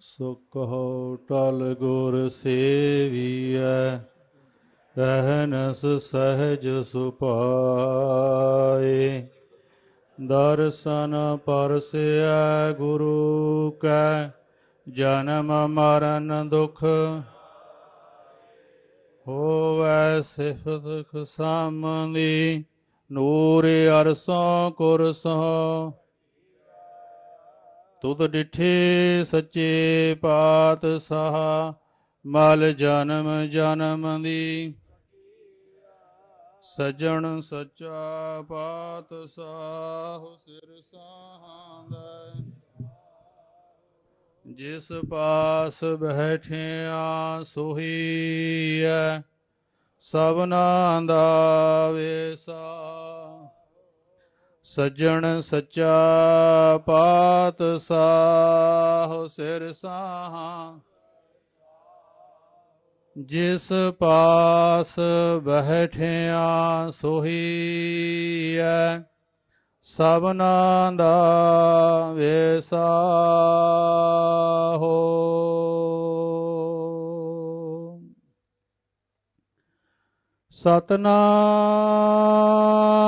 ਸੁਖੋ ਟਲ ਗੁਰ ਸੇਵੀਐ ਰਹਿਨਸ ਸਹਿਜ ਸੁਪਾਏ। ਦਰਸ਼ਨ ਪਰਸਿਐ ਗੁਰੂ ਕੈ, ਜਨਮ ਮਰਨ ਦੁਖ ਹੋਵੈ ਸਿਫਤ ਖਸਮਦੀ, ਨੂਰ ਅਰਸੋਂ ਕੁਰਸੋਂ ਤੁਧ ਡਿਠੇ ਸੱਚੇ ਪਾਤਸ਼ਾਹ, ਮਲ ਜਨਮ ਜਨਮ ਦੀ। ਸਜਣ ਸੱਚਾ ਪਾਤਸ਼ਾਹ, ਸਿਰ ਸਾਹਾਂਦਾ। ਜਿਸ ਪਾਸ ਬੈਠਿਆ ਸੋਹੀਐ, ਸਭਨਾ ਦਾ ਵੇਸਾ। ਸੱਜਣ ਸੱਚਾ ਪਾਤਸ਼ਾਹ ਸਿਰ ਸਾਹਾਂ। ਜਿਸ ਪਾਸ ਬੈਠਿਆ ਸੋਹੀਐ ਸਭਨਾ ਦਾ ਵੇਸਾ ਹੋ। ਸਤਨਾਮ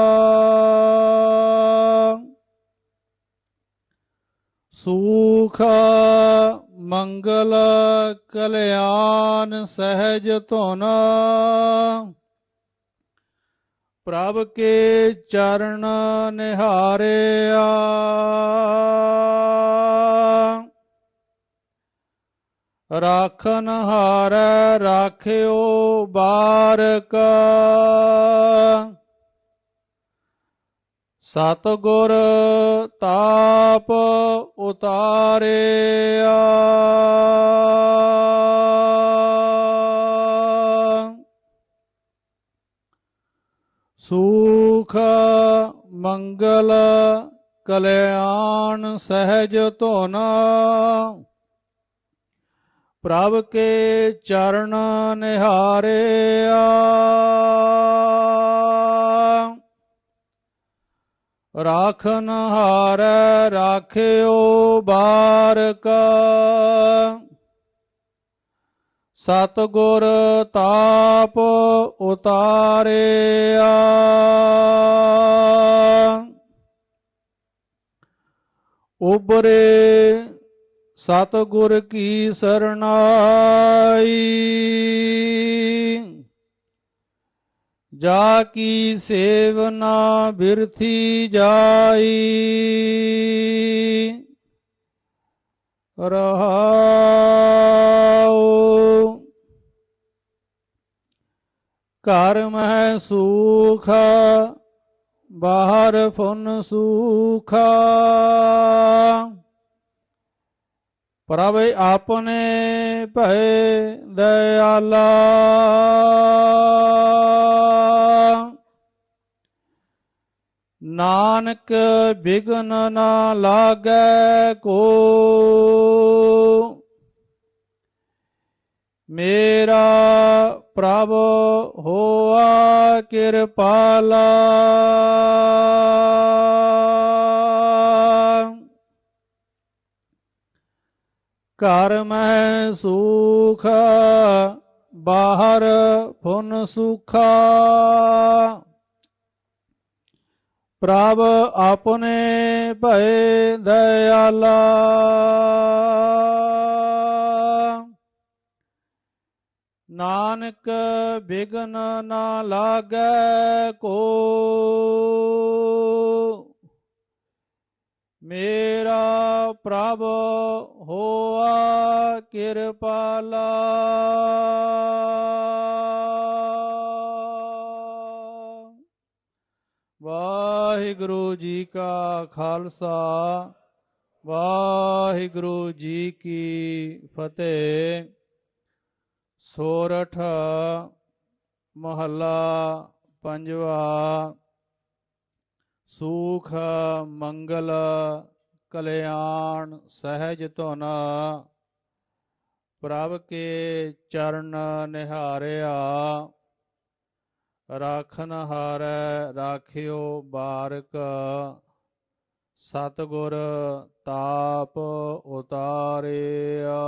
ਸੂਖ ਮੰਗਲ ਕਲਿਆਣ ਸਹਿਜ ਧੁਨ। ਪ੍ਰਭ ਕੇ ਚਰਨ ਨਿਹਾਰਿਆ। ਰਾਖਨ ਹਾਰੈ ਰਾਖਿਓ ਬਾਰਕ। ਸਤਗੁਰ ਤਾਪ ਉਤਾਰਿਆ। ਸੁਖ ਮੰਗਲ ਕਲਿਆਣ ਸਹਿਜ ਧੁਨ ਪ੍ਰਭ ਕੇ ਚਰਨ ਨਿਹਾਰਿਆ। ਰਾਖਨ ਹਾਰੈ ਰਾਖਿਓ ਬਾਰਕ। ਸਤਗੁਰ ਤਾਪ ਉਤਾਰਿਆ। ਉਬਰੇ ਸਤਗੁਰ ਕੀ ਸਰਣਾਈ। ਜਾ ਕੀ ਸੇਵਨਾ ਬਿਰਥੀ ਜਾਈ। ਰਹਾਉ। ਘਰ ਮਹਿ ਸੁਖ, ਬਾਹਰ ਫੁਨ ਸੂਖਾ। ਪ੍ਰਭ ਆਪਨੇ ਭੈ ਦਇਆਲਾ। ਨਾਨਕ ਬਿਗਨ ਨਾ ਲਾਗੈ ਕੋ। ਮੇਰਾ ਪ੍ਰਭ ਹੋਆ ਕਿਰਪਾਲਾ। ਘਰ ਮਹਿ ਸੁਖ, ਬਾਹਰ ਫੁਨ ਸੁਖਾ। ਪ੍ਰਭ ਆਪਨੇ ਭੈ ਦਇਆਲਾ। ਨਾਨਕ ਬਿਗਨ ਨਾ ਲਾਗੈ ਕੋ। ਮੇਰਾ ਪ੍ਰਭ ਹੋਆ ਕਿਰਪਾਲਾ। ਵਾਹਿਗੁਰੂ ਜੀ ਕਾ ਖਾਲਸਾ, ਵਾਹਿਗੁਰੂ ਜੀ ਕੀ ਫਤਿਹ। ਸੋਰਠ ਮਹੱਲਾ ਪੰਜਵਾ, ਸੂਖ ਮੰਗਲ ਕਲਿਆਣ ਸਹਿਜ ਧੁਨ, ਪ੍ਰਭ ਕੇ ਚਰਨ ਨਿਹਾਰਿਆ। ਰਾਖਨ ਹਾਰੈ ਰਾਖਿਓ ਬਾਰਕ ਸਤਗੁਰ ਤਾਪ ਉਤਾਰਿਆ।